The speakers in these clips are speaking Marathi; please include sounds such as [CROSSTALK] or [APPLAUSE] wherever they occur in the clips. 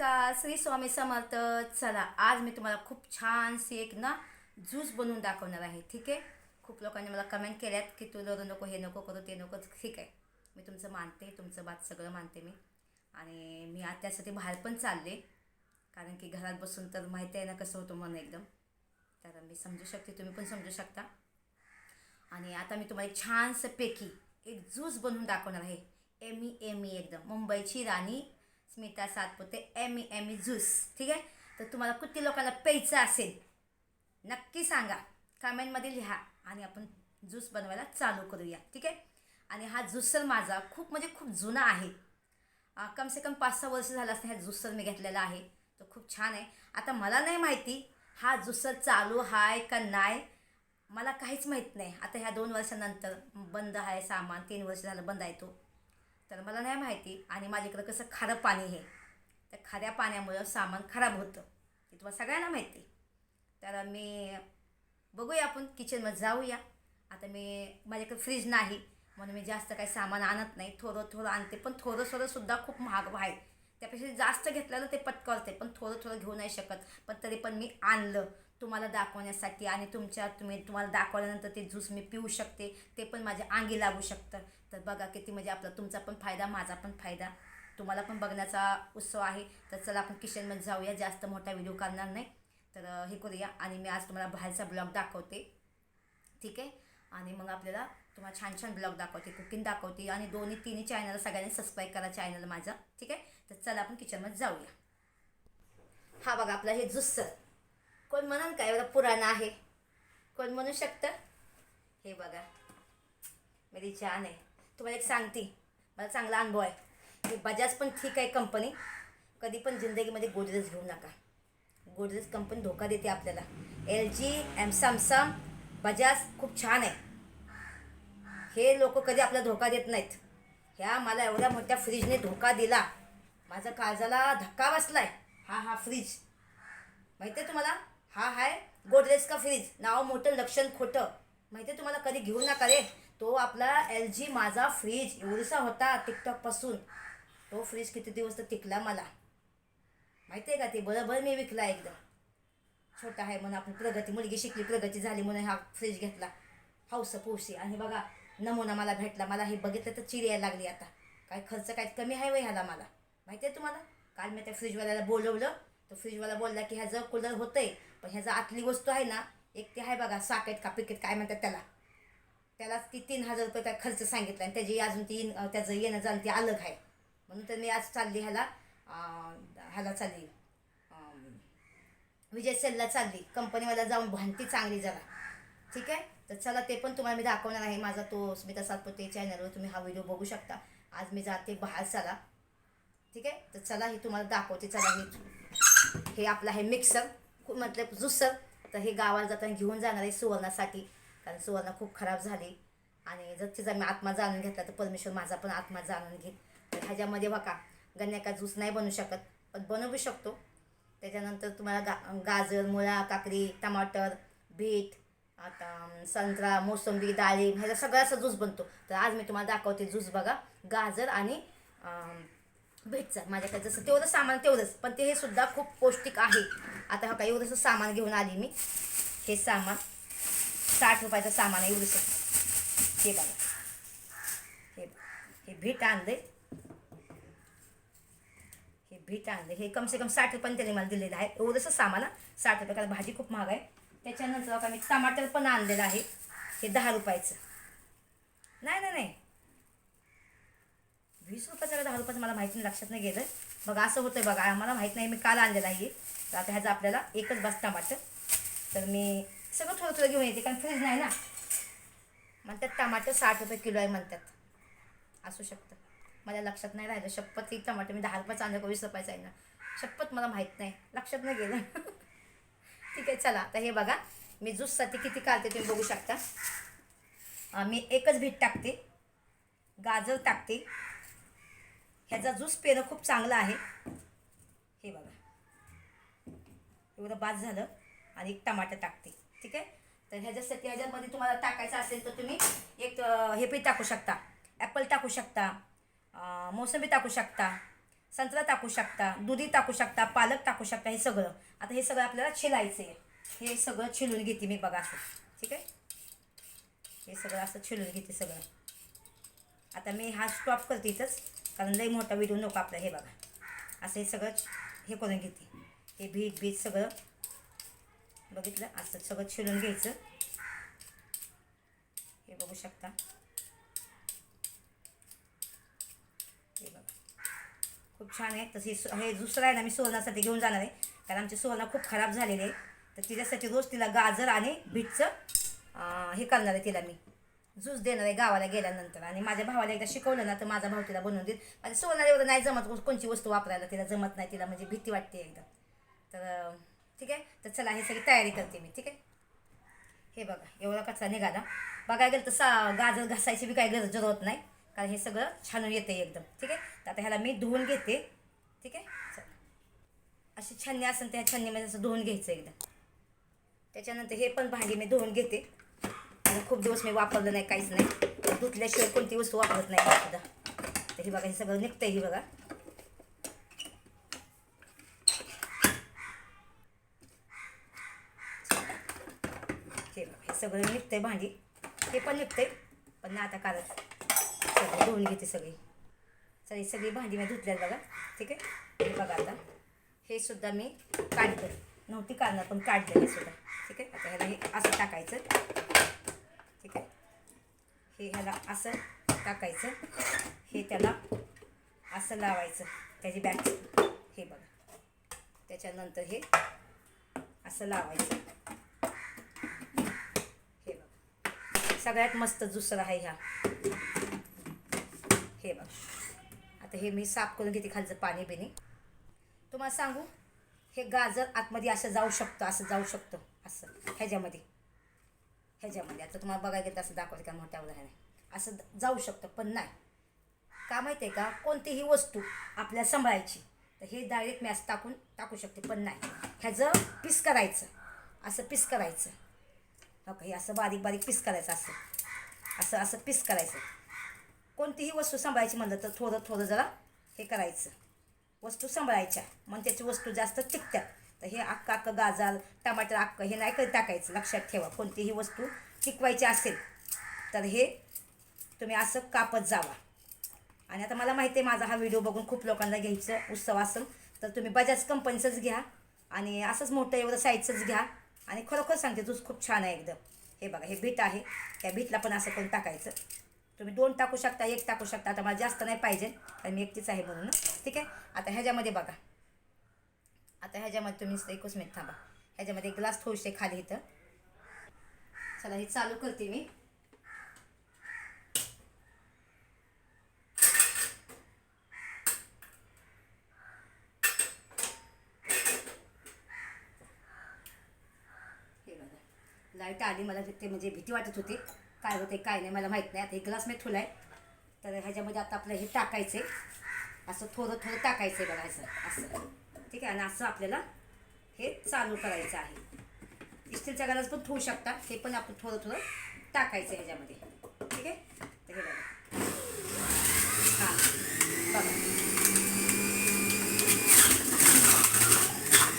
नमस्कार श्री स्वामी समर्थ. चला आज मी तुम्हाला खूप छानशी एक ना ज्यूस बनवून दाखवणार आहे ठीक आहे? खूप लोकांनी मला कमेंट केल्यात की तू दररोज नको हे नको करू ते नको ठीक आहे. मी तुमचं मानते तुमचं बात सगळं मानते मी. आणि मी आज त्यासाठी बाहेर पण चालले कारण की घरात बसून तर माहिती आहे ना कसं होतं मन एकदम. तर मी समजू शकते तुम्ही पण समजू शकता. आणि आता मी तुम्हाला एक छानसं पैकी एक ज्यूस बनवून दाखवणार आहे. एमी एमी एकदम मुंबईची राणी Smita Satpute Amy Amy juice ठीक आहे? तर तुम्हाला किती लोकांना प्यायचं असेल नक्की सांगा. कमेंटमध्ये लिहा आणि आपण ज्यूस बनवायला चालू करूया ठीक आहे? आणि हा ज्युसर माझा खूप म्हणजे खूप जुना आहे. कमसे कम से कम पाच सहा वर्ष झालं असतं ह्या ज्युसर मी घेतलेला आहे. तो खूप छान आहे. आता मला नाही माहिती हा ज्युसर चालू आहे का नाही. मला काहीच माहीत नाही. आता ह्या दोन वर्षानंतर बंद आहे सामान तीन वर्ष झालं बंद आहे तो. तर मला नाही माहिती आणि माझ्याकडं कसं खारं पाणी आहे. त्या खाऱ्या पाण्यामुळं सामान खराब होतं. ते तुम्हाला सगळ्यांना माहिती तर मी बघूया आपण किचनमध्ये जाऊया. आता मी माझ्याकडे फ्रीज नाही. म्हणून मी जास्त काही सामान आणत नाही. थोडं थोडं आणते. पण थोडं थोडं सुद्धा खूप महाग आहे. त्यापेक्षा जास्त घेतलेलं ते पटकवते पण थोडं थोडं घेऊ नाही शकत. पण तरी पण मी आणलं. तुम्हाला दाखवण्यासाठी आणि तुमच्या तुम्ही तुम्हाला दाखवल्यानंतर ते ज्यूस मी पिऊ शकते. ते पण माझ्या अंगी लागू शकतं. तर बघा किती म्हणजे आपला तुमचा पण फायदा माझा पण फायदा. तुम्हाला पण बघण्याचा उत्सव आहे. तर चला आपण किचनमध्ये जाऊया. जास्त मोठा व्हिडिओ करणार नाही. तर हे करूया. आणि मी आज तुम्हाला बाहेरचा ब्लॉग दाखवते. ठीक आहे? आणि मग आपल्याला तुम्हाला छान छान ब्लॉग दाखवते. कुकिंग दाखवते. आणि दोन्ही तिन्ही चॅनल सगळ्यांनी सबस्क्राईब करा चॅनल माझा. ठीक आहे? तर चला आपण किचनमध्ये जाऊया. हा बघा आपला हे जुस्सर. कोण म्हणाल का? एवढा पुराणा आहे. कोण म्हणू शकतं? हे बघा. मेरी छान आहे. तुम्हाला एक सांगते. मला चांगला अनुभव आहे. की बजाज पण ठीक आहे कंपनी कधी पण जिंदगीमध्ये गोदरेज घेऊ नका. गोदरेज कंपनी धोका देते आपल्याला. L G M Samsung Bajaj खूप छान आहे. हे लोक कधी आपला धोका देत नाहीत. ह्या मला एवढ्या मोठ्या फ्रीजने धोका दिला. माझा काळजाला धक्का बसला आहे हा हा फ्रीज माहिती आहे तुम्हाला? हा आहे गोदरेज का फ्रीज नाव मोठं लक्षण खोटं. माहिती आहे तुम्हाला? कधी घेऊ नका रे. तो आपला एल जी माझा फ्रीज एवढीसा होता टिकटॉकपासून तो फ्रीज किती दिवस तर टिकला मला. माहिती आहे का ते? बरोबर मी विकला एकदम. छोटा आहे म्हणून आपण प्रगती मुलगी शिकली प्रगती झाली म्हणून हा फ्रीज घेतला. हौस पौशी. आणि बघा नमुना मला भेटला. मला हे बघितलं तर चिरी यायला लागली आता. काय खर्च काय कमी आहे वय ह्याला मला. माहिती आहे तुम्हाला? काल मी त्या फ्रीजवाल्याला बोलवलं. तर फ्रीजवाला बोलला की ह्याचं कूलर होतंय. पण ह्याचा आतली वस्तू आहे ना एक ते आहे बघा साकेट का पिकेट काय म्हणतात त्याला? त्याला ती तीन हजार रुपये काय खर्च सांगितला आणि त्याची अजून ती त्याचं येणं जाणं ती अलग आहे. म्हणून तर मी आज चालली ह्याला ह्याला चालली. विजय सेलला चालली. कंपनीवाला जाऊन भांडती चांगली जरा. ठीक आहे? तर चला ते पण तुम्हाला मी दाखवणार आहे. माझा तो स्मिता सातपुते चॅनलवर तुम्ही हा व्हिडिओ बघू शकता. आज मी जाते बाहेर चला. ठीक आहे? तर चला हे तुम्हाला दाखवते. चला मी हे आपलं आहे मिक्सर मतलब जुसर. तर हे गावाला जाताना घेऊन जाणार आहे सुवर्णासाठी. कारण सुवर्ण खूप खराब झाली. आणि जर तिचा मी आत्मा जाणून घेतला तर परमेश्वर माझा पण आत्मा जाणून घेईल. तर ह्याच्यामध्ये बघा गन्या ज्यूस नाही बनू शकत पण बनवू शकतो. त्याच्यानंतर तुम्हाला गा गाजर मुळा काकडी टमाटर बीट आता संत्रा मोसंबी डाळी ह्याचा सगळा असा ज्यूस बनतो. तर आज मी तुम्हाला दाखवते ज्यूस बघा गाजर आणि भेटचं माझ्याकडे जसं तेवढं सामान तेवढंच पण ते हे सुद्धा खूप पौष्टिक आहे. आता हा काही एवढंसं सामान घेऊन आली मी. हे सामान. साठ रुपयाचं सामान आहे एवढंसं हे बघा. हे हे भीट आणले हे भीट आणले हे कम से कम साठ रुपयाने त्याने मला दिलेलं आहे. एवढंसं सामान साठ रुपये कारण भाजी खूप महाग आहे. त्याच्यानंतर बघा मी टमाटर पण आणलेलं आहे. हे दहा रुपयाचं. नाही नाही नाही. वीस रुपयाचं का दहा रुपयाचं मला माहिती नाही लक्षात नाही गेलं. बघा असं होतं बघा. आम्हाला माहीत नाही मी काल आणलेलं आहे. तर आता ह्याचं आपल्याला एकच बस टमाटर. तर मी सगळं थोडं थोडं घेऊन येते कारण फ्रीज नाही ना. म्हणतात टमाटर साठ रुपये किलो आहे म्हणतात. असू शकतं. मला लक्षात नाही राहिलं. शपथ ही टमाटर मी दहा रुपये आणलं वीस रुपयाचं आहे ना शपथ मला माहीत नाही. लक्षात नाही गेलं. [LAUGHS] ठीक आहे चला. आता हे बघा. मी ज्यूससाठी किती काढते तुम्ही बघू शकता. मी एकच बीट टाकते. गाजर टाकते. ह्याचा ज्यूस पेरं खूप चांगला आहे. हे बघा. एवढं बाद झालं. आणि एक टमाटर टाकते. ठीक आहे? तर ह्याच्यासाठी ह्याच्यामध्ये तुम्हाला टाकायचं असेल तर तुम्ही एक हे पण टाकू शकता. ॲपल टाकू शकता. मोसंबी टाकू शकता. संत्रा टाकू शकता. दुधी टाकू शकता. पालक टाकू शकता. हे सगळं. आता हे सगळं आपल्याला छिलायचं आहे हे सगळं छिलून घेते मी बघा असं. ठीक आहे? हे सगळं असं छिलून घेते सगळं. आता मी हा स्टॉप करते इथंच. कारण लई मोठा व्हिडिओ नको आपला. हे बघा. असं हे सगळं हे करून घेते. हे बीट बीट सगळं बघितलं? असं सगळं छिलून घ्यायचं. हे बघू शकता. हे बघा. खूप छान आहे. तसे हे दुसरं आहे ना मी सुवर्णासाठी घेऊन जाणार आहे. कारण आमची सुवर्णा खूप खराब झालेली आहे. तर तिच्यासाठी रोज तिला गाजर आणि बीटचं हे करणार आहे तिला मी. जूस देणार आहे गावाला गेल्यानंतर. आणि माझ्या भावाला एकदा शिकवलं ना तर माझा भाऊ तिला बनवून देईल. आणि सुवर्णाला एवढं नाही जमत कोणची वस्तू वापरायला तिला जमत नाही. तिला म्हणजे भीती वाटते एकदा. तर ठीक आहे? तर चला हे सगळी तयारी करते मी ठीक आहे? हे बघा एवढा कचरा निघाला. बघायला गेलं तर सा गाजर घासायची बी काही गरज होत नाही. कारण हे सगळं छान येतं एकदम ठीक आहे? तर आता ह्याला मी धुवून घेते ठीक आहे? चला. अशी छन्नी असेल त्या छन्नीमध्ये असं धुवून घ्यायचं एकदम. त्याच्यानंतर हे पण भांडी मी धुवून घेते. आणि खूप दिवस मी वापरलं नाही काहीच नाही. धुतल्याशिवाय कोणती वस्तू वापरत नाही सुद्धा. तर हे बघा हे सगळं निघतंय ही बघा. हे हे सगळं निघतंय भांडी. हे पण निघतंय. पण ना आता कालच सगळं धुवून घेते सगळी. सगळी सगळी भांडी मी धुतल्यात बघा. ठीक आहे? हे बघा आता. हे सुद्धा मी काढलं नव्हती काढणार पण काढलं हे सुद्धा. ठीक आहे? आता ह्याला हे असं टाकायचं. ठीक आहे? हे ह्याला असं टाकायचं. हे त्याला असं लावायचं. त्याची बॅग हे बघा. त्याच्यानंतर हे असं लावायचं हे बघा सगळ्यात मस्त दुसरा आहे ह्या. हे बघ. आता हे मी साफ करून घेते खालचं पाणी बिणी तुम्हाला सांगू हे गाजर आतमध्ये असं जाऊ शकतं असं जाऊ शकतं असं ह्याच्यामध्ये. ह्याच्यामध्ये. आता तुम्हाला बघायला गेलं तर असं दाखवते का मोठ्या उदाहरण असं जाऊ शकतं पण नाही. का माहिती आहे का? कोणतीही वस्तू आपल्याला सांभाळायची तर हे डायरेक्ट मी असं टाकून टाकू शकते पण नाही. ह्याचं पीस करायचं. असं पीस करायचं. हो हे असं बारीक बारीक पीस करायचं असं. असं असं पीस करायचं. कोणतीही वस्तू सांभाळायची म्हणलं तर थोडं थोडं जरा हे करायचं. वस्तू सांभाळायच्या. मग त्याची वस्तू जास्त टिकतात तर हे अक्क अक्क गाजर टमाटर अक्क हे नाही कधी टाकायचं. लक्षात ठेवा. कोणतीही वस्तू टिकवायची असेल तर हे तुम्ही असं कापत जावा. आणि आता मला माहिती आहे माझा हा व्हिडिओ बघून खूप लोकांना घ्यायचं उत्सव असेल तर तुम्ही बजाज कंपनीचंच घ्या आणि असंच मोठं एवढं साईजचंच घ्या. आणि खरोखर सांगते दूध खूप छान आहे एकदम. हे बघा हे बीट आहे. त्या बीटला पण असं करून टाकायचं. तुम्ही दोन टाकू शकता एक टाकू शकता. आता मला जास्त नाही पाहिजे कारण मी एकटीच आहे म्हणून. ठीक आहे? आता ह्याच्यामध्ये बघा. आता ह्याच्यामध्ये तुम्ही एकच मिनिट थांबा. ह्याच्यामध्ये ग्लास थोडेसे खाली इथं. चला हे चालू करते मी हे बघा लाइट आली मला ते म्हणजे भीती वाटत होती. काय होते काय नाही मला माहीत नाही. आता हे ग्लास मी ठुला आहे तर ह्याच्यामध्ये आता आपलं हे टाकायचं आहे असं थोडं थोडं टाकायचं आहे बघा असं असं. ठीक आहे आणि असं आपल्याला हे चालू करायचं आहे. स्टीलच्या गरज पण ठेवू शकता हे पण आपण थोडं थोडं टाकायचं आहे ह्याच्यामध्ये ठीक आहे तर हे बघा हां बघा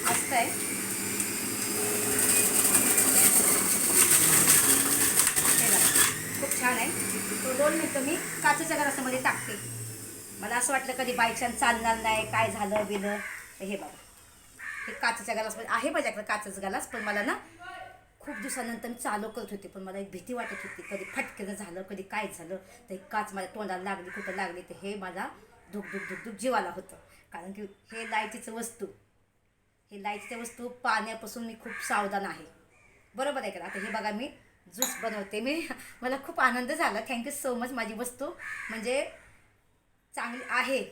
मस्त आहे हे बघा खूप छान आहे तो दोन मिनटं मी काचेच्या गलासामध्ये टाकते. मला असं वाटलं कधी बाय चान्स चालणार नाही काय झालं बिलं. हे बघा. हे काचेच्या गलासमध्ये आहे माझ्याकडे काचेचं गलास पण मला ना खूप दिवसानंतर मी चालू करत होते पण मला एक भीती वाटत होती कधी फटकेनं झालं कधी काय झालं तर एक काच माझ्या तोंडाला लागली कुठं लागली तर हे मला धुक धुक धुक धुक जीवाला होतं. कारण की हे लायटीचं वस्तू हे लायटीच्या वस्तू पाण्यापासून मी खूप सावधान आहे. बरोबर आहे का? आता हे बघा मी ज्यूस बनवते मी. [LAUGHS] मला खूप आनंद झाला. थँक्यू सो मच माझी वस्तू. म्हणजे चांगली आहे.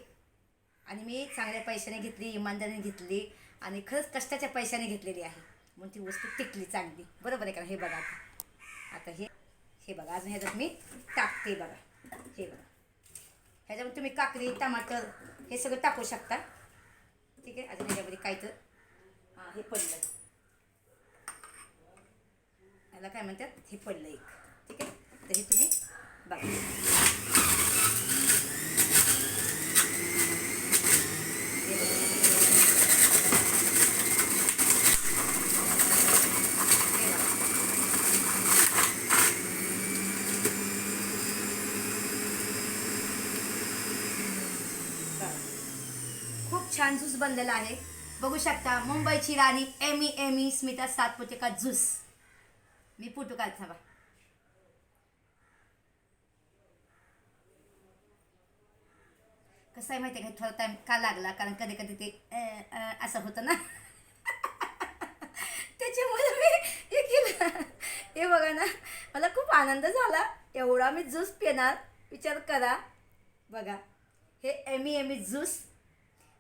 आणि मी चांगल्या पैशाने घेतली इमानदारीने घेतली आणि खरंच कष्टाच्या पैशाने घेतलेली आहे. म्हणून ती वस्तू टिकली चांगली. बरोबर आहे का हे बघा आता. आता हे हे बघा. अजून ह्याच्यात मी टाकते बघा. हे बघा. ह्याच्यामध्ये तुम्ही काकडी टमाटर हे सगळं टाकू शकता. ठीक आहे? अजून ह्याच्यामध्ये काय तर हां हे पडलं. ह्याला काय म्हणतात? हे पडलं एक. ठीक आहे? तर हे तुम्ही बघा. छान जूस बनलेला आहे. बघू शकता मुंबईची राणी एमी एमी स्मिता सातपुते का ज्यूस. मी फोटो काढचा बा कसं आहे माहिती आहे का? थोडा टाईम का लागला? कारण कधी कधी ते असं होतं ना. [LAUGHS] त्याच्यामुळे मी हे केलं. हे बघा ना मला खूप आनंद झाला. एवढा मी ज्यूस पिणार विचार करा. बघा हे एमी एमी ज्यूस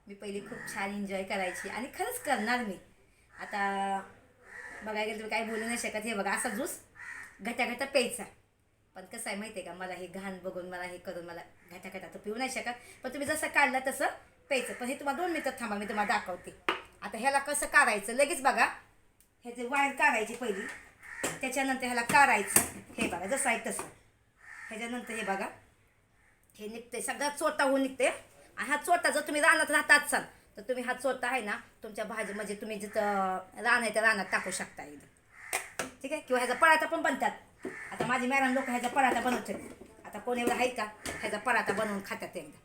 मी पहिले खूप छान एन्जॉय करायची. आणि खरंच करणार मी. आता बघायला गेलं तुम्ही काही बोलू नाही शकत. हे बघा असा ज्यूस घट्या घट्या प्यायचा. पण कसं आहे माहिती आहे का मला हे घाण बघून मला हे करून मला घट्या घट्या तर पिऊ नाही शकत. पण तुम्ही जसं काढलं तसं प्यायचं. पण हे तुम्हाला दोन मिनिटात थांबा मी तुम्हाला दाखवते. आता ह्याला कसं काढायचं? लगेच बघा. ह्याचे वायर काढायची पहिली त्याच्यानंतर ह्याला काढायचं. हे बघा जसं आहे तसं. ह्याच्यानंतर हे बघा. हे निघते सगळा चोटा होऊन निघते आणि हा चोटा जर तुम्ही रानात राहतात असाल तर तुम्ही हा चोरता आहे ना तुमच्या भाजी म्हणजे तुम्ही जिथं रान आहे त्या रानात टाकू शकता एकदम ठीक आहे? किंवा ह्याचा पराठा पण बनतात. आता माझी मॅडम लोक ह्याचा पराठा बनवतात आता कोण एवढं आहे का? ह्याचा पराठा बनवून खातात एकदा.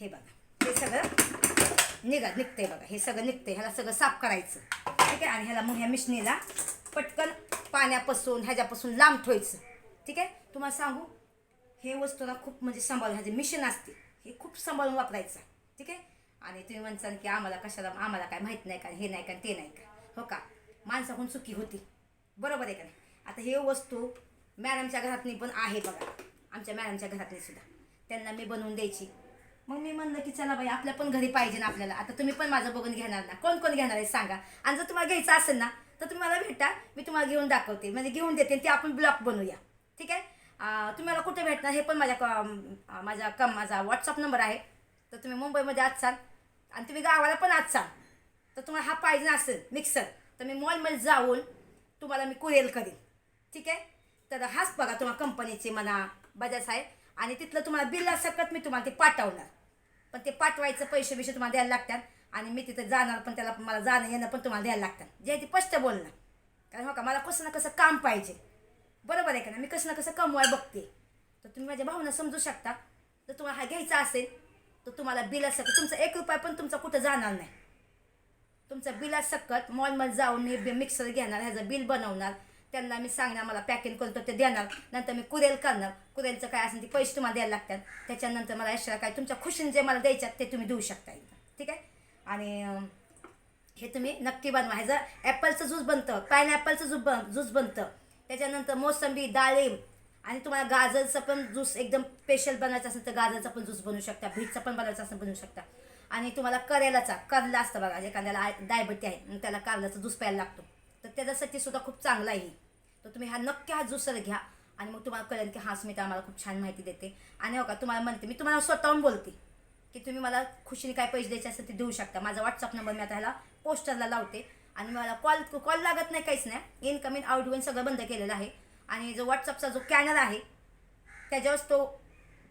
हे बघा. हे सगळं निघत निघतंय बघा. हे सगळं निघतंय. ह्याला सगळं साफ करायचं. ठीक आहे? आणि ह्याला मग ह्या मिशनीला पटकन पाण्यापासून ह्याच्यापासून लांब ठेवायचं. ठीक आहे? तुम्हाला सांगू हे वस्तूला खूप म्हणजे सांभाळून ह्याचे मिशन असते. हे खूप सांभाळून वापरायचं. ठीक आहे? आणि तुम्ही म्हणसान की आम्हाला कशाला आम्हाला काय माहीत नाही का हे नाही का ते नाही का? हो का? माणसाहून चुकी होती. बरोबर आहे का नाही? आता हे वस्तू मॅडमच्या घरातनी पण आहे बघा. आमच्या मॅडमच्या घरातली सुद्धा. त्यांना मी बनवून द्यायची. मग मी म्हणलं की चला बाई आपल्या पण घरी पाहिजे ना आपल्याला. आता तुम्ही पण माझं बघून घेणार ना. कोण कोण घेणार आहे सांगा. आणि जर तुम्हाला घ्यायचं असेल ना तर तुम्ही मला भेटा. मी तुम्हाला घेऊन दाखवते. म्हणजे घेऊन देते ते आपण ब्लॉक बनवूया. ठीक आहे? तुम्हाला तुम्ही मला कुठे भेटणार? हे पण माझ्या क- माझ्या कम माझा व्हॉट्सअप नंबर आहे. तर तुम्ही मुंबईमध्ये असाल आणि तुम्ही गावाला पण असाल तर तुम्हाला हा पाहिजे असेल मिक्सर तर मी मॉलमध्ये जाऊन तुम्हाला मी कुरेल करेन. ठीक आहे? तर हाच बघा तुम्हाला कंपनीचे म्हणा बजाज आहे आणि तिथलं तुम्हाला बिल सकत मी तुम्हाला ते पाठवणार. पण ते पाठवायचं पैसे बिशे तुम्हाला द्यायला लागतात. आणि मी तिथं जाणार पण त्याला मला जाणं येणं पण तुम्हाला द्यायला लागतात. जे ते स्पष्ट बोलणार. कारण हो का मला कसं ना कसं काम पाहिजे. बरोबर आहे का ना मी कसं ना कसं कमवाय बघते. तर तुम्ही माझ्या भावना समजू शकता. तर तुम्हाला हा घ्यायचा असेल तर तुम्हाला बिल तुमचा एक रुपया पण तुमचा कुठं जाणार नाही. तुमचं बिला सकट मॉलमध्ये जाऊन मी मिक्सर घेणार ह्याचं बिल बनवणार. त्यांना मी सांगणार मला पॅकिंग करतो ते देणार. नंतर मी कुरेल करणार. कुरेलचं काय असेल ते पैसे तुम्हाला द्यायला लागतात. त्याच्यानंतर मला एक्स्ट्रा काय तुमच्या खुशीने जे मला द्यायच्यात ते तुम्ही देऊ शकता ठीक आहे? आणि हे तुम्ही नक्की बनवा. ह्याचं ॲपलचं ज्यूस बनतं. पायनॅपलचं ज्यूस बन ज्यूस बनतं. त्याच्यानंतर मोसंबी डाळिंब आणि तुम्हाला गाजरचं पण ज्यूस एकदम स्पेशल बनवायचं असेल तर गाजरचा पण ज्यूस बनवू शकता बीटचा पण बनवायचा असेल बनवू शकता. आणि तुम्हाला करेलाचा करला असतं बघा एखाद्याला डायबिटी आहे मग त्याला कारल्याचा ज्यूस प्यायला लागतो. तर त्याच्यासाठी सुद्धा खूप चांगला आहे. तर तुम्ही हा नक्की हा ज्यूसर घ्या आणि मग तुम्हाला कळेल की हा स्मिता आम्हाला खूप छान माहिती देते. आणि हो का तुम्हाला म्हणते मी तुम्हाला स्वतःहून बोलते की तुम्ही मला खुशीने काय पैसे द्यायचे असेल ते देऊ शकता. माझा व्हॉट्सअप नंबर मी आता ह्याला पोस्टरला लावते. आणि मला कॉल कॉल लागत नाही काहीच नाही. इनकमिंग आउट सगळं बंद केलेलं आहे. आणि जो व्हॉट्सअपचा जो कॅनल आहे त्याच्यावरच तो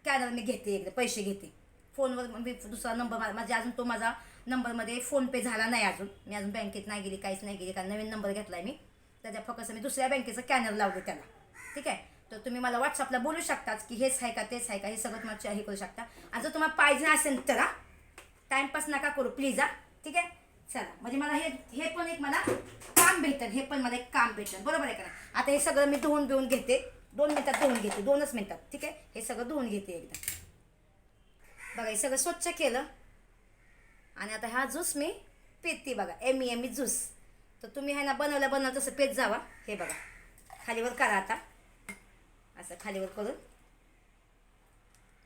कॅनल मी घेते एकदा पैसे घेते. फोनवर मी दुसरा नंबर मा- माझा अजून तो माझा नंबरमध्ये फोनपे झाला नाही अजून. मी अजून बँकेत नाही गेली काहीच नाही गेली कारण नवीन नंबर घेतला आहे मी त्याच्या फक्त मी दुसऱ्या बँकेचं कॅनल लावले त्याला. ठीक आहे? तर तुम्ही मला व्हॉट्सअपला बोलू शकताच की हेच आहे का तेच आहे का हे सगळं तुम्हाला हे करू शकता. आणि जर तुम्हाला पाहिजे असेल तर टाईमपास नका करू प्लीज हा. ठीक आहे? चला म्हणजे मला हे हे पण एक मला काम भेटेल हे पण मला एक काम भेटेल बरोबर आहे का आता हे सगळं मी धुवून बिवून घेते. दोन मिनटात धुवून घेते दोनच मिनटात ठीक आहे? हे सगळं धुवून घेते एकदा. बघा हे सगळं स्वच्छ केलं. आणि आता हा ज्यूस मी पिते बघा एमी एमी ज्यूस. तर तुम्ही आहे ना बनवलं बनवलं तसं पेत जावा. हे बघा खालीवर करा आता. असं खालीवर करून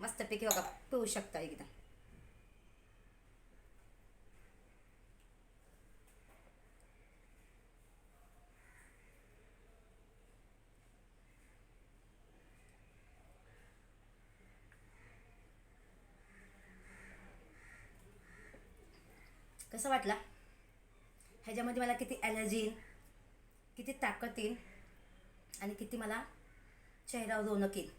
मस्तपैकी बघा पिऊ शकता एकदम कसं वाटला? ह्याच्यामध्ये मला किती ॲलर्जी येईल किती ताकद येईल आणि किती मला चेहऱ्यावर रोनक येईल.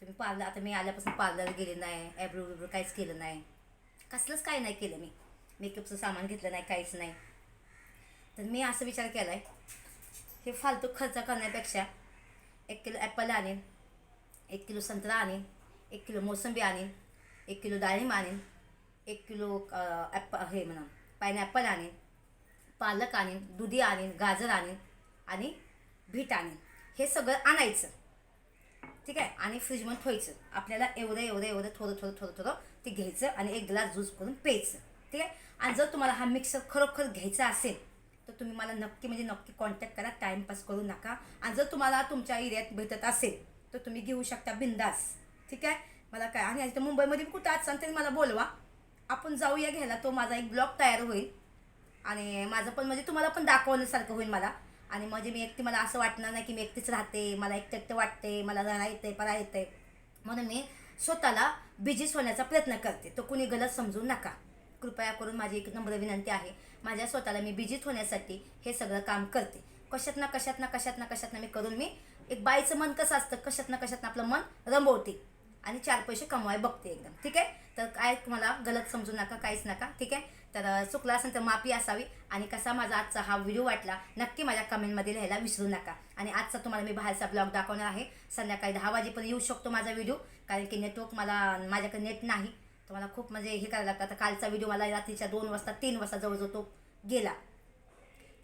तुम्ही पार्लर आता मी आल्यापासून पार्लर गेले नाही ॲब्रो बिब्रो काहीच केलं नाही. कसलंच काही नाही केलं मी. मेकअपचं सामान घेतलं नाही काहीच नाही. तर मी असं विचार केला आहे हे फालतू खर्च करण्यापेक्षा एक किलो ॲपल आणेन एक किलो संत्रा आणेन एक किलो मोसंबी आणेन एक किलो डाळिंब आणेन एक किलो ॲप हे म्हणा पायनॅपल आणेन पालक आणेन दुधी आणेन गाजर आणेन आणि बीट आणेन. हे सगळं आणायचं. ठीक आहे? आणि फ्रीजमध्ये ठेवायचं. आपल्याला एवढं एवढं एवढं थोडं थोडं थोडं थोडं ते घ्यायचं आणि एक ग्लास ज्यूस करून प्यायचं. ठीक आहे? आणि जर तुम्हाला हा मिक्सर खरोखर घ्यायचा असेल तर तुम्ही मला नक्की म्हणजे नक्की कॉन्टॅक्ट करा. टाईमपास करू नका. आणि जर तुम्हाला तुमच्या एरियात भेटत असेल तर तुम्ही घेऊ शकता बिंदास. ठीक आहे? मला काय? आणि तर मुंबईमध्ये कुठं आज तरी मला बोलवा. आपण जाऊया घ्यायला तो माझा एक ब्लॉग तयार होईल. आणि माझं पण म्हणजे तुम्हाला पण दाखवण्यासारखं होईल मला. आणि म्हणजे मी एकटी मला असं वाटणार नाही की मी एकटीच राहते मला एकटं एकटं वाटते मला राहणं येते परा येते म्हणून मी स्वतःला बिझीच होण्याचा प्रयत्न करते. तो कुणी गलत समजू नका. कृपया करून माझी एक नम्र विनंती आहे. माझ्या स्वतःला मी बिझीत होण्यासाठी हे सगळं काम करते. कशात ना कशात ना कशात ना कशात ना मी करून मी एक बाईचं मन कसं असतं कशात ना कशात आपलं मन रंबवते आणि चार पैसे कमवाय बघते एकदम. ठीक आहे? तर काय तुम्हाला गलत समजू नका काहीच नका. ठीक आहे? तर चुकला असेल तर माफी असावी. आणि कसा माझा आजचा हा व्हिडिओ वाटला नक्की माझ्या कमेंटमध्ये लिहायला विसरू नका. आणि आजचा तुम्हाला मी बाहेरचा ब्लॉग दाखवणार आहे. संध्याकाळी दहा वाजेपर्यंत येऊ शकतो माझा व्हिडिओ. कारण की नेटवर्क मला माझ्याकडे नेट नाही. तर मला खूप म्हणजे हे करायला लागतं. आता कालचा व्हिडिओ मला रात्रीच्या दोन वाजता तीन वाजता जवळजवळ तो गेला.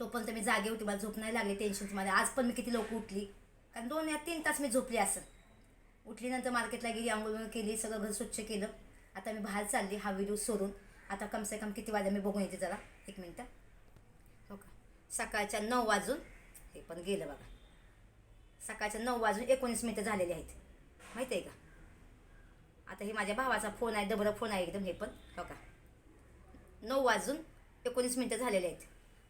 तोपर्यंत मी जागे होती. मला झोप नाही लागली. टेन्शन तुम्हाला आज पण मी किती लोक उठली. कारण दोन या तीन तास मी झोपली असेल. उठलीनंतर मार्केटला गेली आंघोळ केली सगळं घर स्वच्छ केलं. आता मी बाहेर चालली हा व्हिडिओ सोडून. आता कमसे कम किती वाजे मी बघून येते जरा. एक मिनटं हो का? सकाळच्या नऊ वाजून हे पण गेलं बघा. सकाळच्या नऊ वाजून एकोणीस मिनटं झालेली आहेत. माहिती आहे का? आता हे माझ्या भावाचा फोन आहे डबरा फोन आहे एकदम हे पण. हो का? नऊ वाजून एकोणीस मिनटं झालेले आहेत.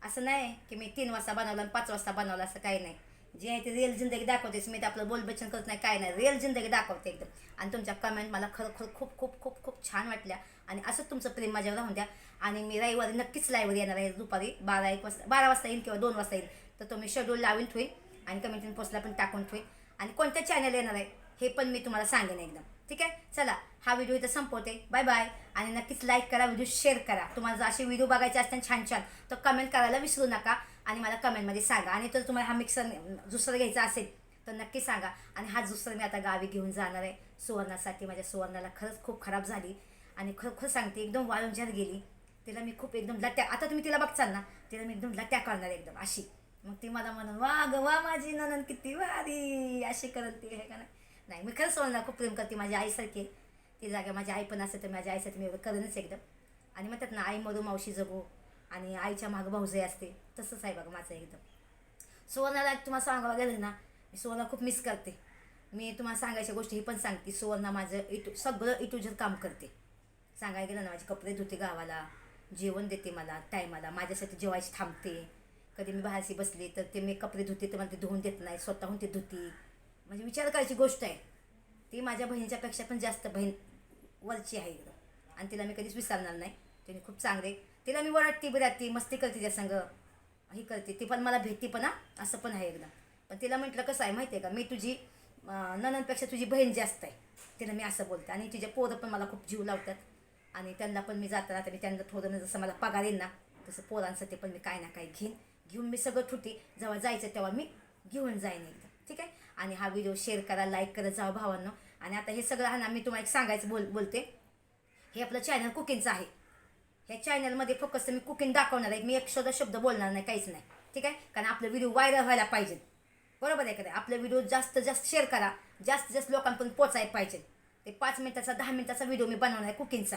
असं नाही की मी तीन वाजता बनवलं आणि पाच वाजता बनवलं असं काही नाही. जे आहे ते रिअल जिंदगी दाखवतेस मी ते आपलं बोलबच्चन करत नाही काय नाही. रिअल जिंदगी दाखवते एकदम. आणि तुमच्या कमेंट मला खरोखर खूप खूप खूप खूप छान वाटल्या. आणि असंच तुमचं प्रेम माझ्यावर राहून द्या. आणि मी रविवारी नक्कीच लाईव्हवर येणार आहे. दुपारी बारा एक वाजता बारा वाजता येईल किंवा दोन वाजता येईल तर तो मी शेड्यूल लावून ठेवीन आणि कमेंट पोस्टला पण टाकून ठेवीन. आणि कोणत्या चॅनल येणार आहे हे पण मी तुम्हाला सांगेन एकदम. ठीक आहे? चला हा व्हिडिओ इथं संपवते. बाय बाय आणि नक्कीच लाईक करा व्हिडिओ शेअर करा. तुम्हाला जर असे व्हिडिओ बघायचे असतील छान छान तर कमेंट करायला विसरू नका. आणि मला कमेंटमध्ये सांगा. आणि जर तुम्हाला हा मिक्सर दुसरं घ्यायचा असेल तर नक्की सांगा. आणि हा दुसरं मी आता गावी घेऊन जाणार आहे. सुवर्णासाठी माझ्या सुवर्णाला खरंच खूप खराब झाली. आणि खरोखर सांगते एकदम वाळून झर गेली तिला मी खूप एकदम लट्या आता तुम्ही तिला बघचाल ना तिला मी एकदम लट्या करणार एकदम अशी. मग ती मला म्हणून वा ग वा माझी ननन किती वारी अशी करत ती हे का नाही? नाही मी खरंच सोनला खूप प्रेम करते माझी आईसारखी ती जागा माझी आई पण असेल तर माझ्या आईसाठी मी एवढं करेनच एकदम. आणि म्हणतात ना आई मधू मावशी जगू. आणि आईच्या मागं भाऊजाई असते. तसंच आहे बघा माझं एकदम. सुवर्णाला तुम्हाला सांगावं गेलं ना मी सुवर्णा खूप मिस करते. मी तुम्हाला सांगायच्या गोष्टी ही पण सांगते. सुवर्णा माझं इटू सगळं इटूजर काम करते. सांगायला गेलं ना माझे कपडे धुते गावाला जेवण देते मला टायमाला माझ्यासाठी जेवायची थांबते. कधी मी बाहेरशी बसले तर ते मी कपडे धुते तर मला ते धुवून देत नाही स्वतःहून ते धुती. म्हणजे विचार करायची गोष्ट आहे. ती माझ्या बहिणीच्यापेक्षा पण जास्त बहीण वरची आहे. एकदम आणि तिला मी कधीच विसरणार नाही. तिने खूप चांगले तिला मी वरडती बिराती मस्ती करते त्या संग. ही करते ती पण मला भेटती पण हा. असं पण आहे एकदा. पण तिला म्हटलं कसं आहे माहिती आहे का? मी तुझी ननंदपेक्षा तुझी बहीण जास्त आहे. तिला मी असं बोलते. आणि तुझ्या पोरं पण मला खूप जीव लावतात. आणि त्यांना पण मी जाताना तर मी त्यांना थोडं जसं मला पगार येईल ना तसं पोरांसाठी पण मी काय ना काय घेईन. घेऊन मी सगळं ठुटी जेव्हा जायचं तेव्हा मी घेऊन जाईन एकदा. ठीक आहे? आणि हा व्हिडिओ शेअर करा लाईक करत जावा भावांनो. आणि आता हे सगळं हा ना मी तुम्हाला एक सांगायचं बोल बोलते. हे आपलं चॅनल कुकिंगचं आहे. या चॅनलमध्ये फक्त मी कुकिंग दाखवणार आहे. मी एक शब्द शब्द बोलणार नाही काहीच नाही. ठीक आहे? कारण आपलं व्हिडिओ व्हायरल व्हायला पाहिजे बरोबर आहे का आपले व्हिडिओ जास्त जास्त शेअर करा. जास्त जास्त लोकांपर्यंत पोचायला पाहिजे ते पाच मिनिटाचा दहा मिनिटाचा व्हिडिओ मी बनवणार आहे कुकिंगचा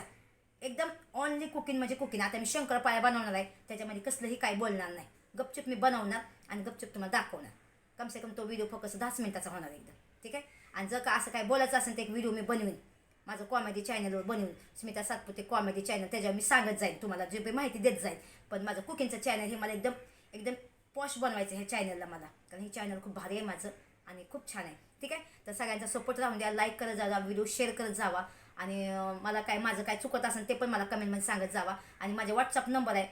एकदम ऑनली कुकिंग म्हणजे कुकिंग आता मी शंकरपाळ्या बनवणार आहे. त्याच्यामध्ये कसलंही काही बोलणार नाही. गपचूप मी बनवणार आणि गपचूप तुम्हाला दाखवणार. कमसे कम तो व्हिडिओ फक्त दहाच मिनिटाचा होणार एकदम. ठीक आहे? आणि जर का असं काय बोलायचं असेल तर एक व्हिडिओ मी बनवीन. माझं कॉमेडी चॅनलवर बनवून स्मिता सातपुते कॉमेडी चॅनल त्याच्यावर मी सांगत जाईन तुम्हाला जे काही माहिती देत जाईल पण माझं कुकिंगचं चॅनल हे मला एकदम एकदम पॉश बनवायचं ह्या चॅनलला मला. कारण हे चॅनल खूप भारी आहे माझं आणि खूप छान आहे. ठीक आहे? तर सगळ्यांचा सपोर्ट राहून द्या लाईक करत जावा व्हिडिओ शेअर करत जावा. आणि मला काय माझं काय चुकत असेल ते पण मला कमेंटमध्ये सांगत जावा. आणि माझे व्हॉट्सअप नंबर आहे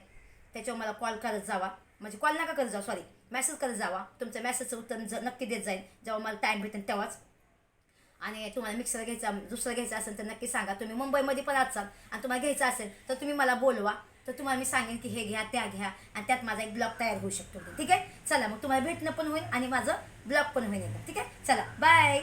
त्याच्यावर मला कॉल करत जावा. म्हणजे कॉल नका करत जावा सॉरी मेसेज करत जावा. तुमच्या मेसेजचं उत्तर नक्की देत जाईल जेव्हा मला टाईम भेटेल तेव्हाच. आणि तुम्हाला मिक्सर घ्यायचा दुसरं घ्यायचं असेल तर नक्की सांगा. तुम्ही मुंबईमध्ये पण असाल आणि तुम्हाला घ्यायचं असेल तर तुम्ही मला बोलवा. तर तुम्हाला मी सांगेन की हे घ्या त्या घ्या आणि त्यात माझा एक ब्लॉग तयार होऊ शकतो. ठीक आहे? चला मग तुम्हाला भेटणं पण होईल आणि माझं ब्लॉग पण होईल ठीक आहे? चला बाय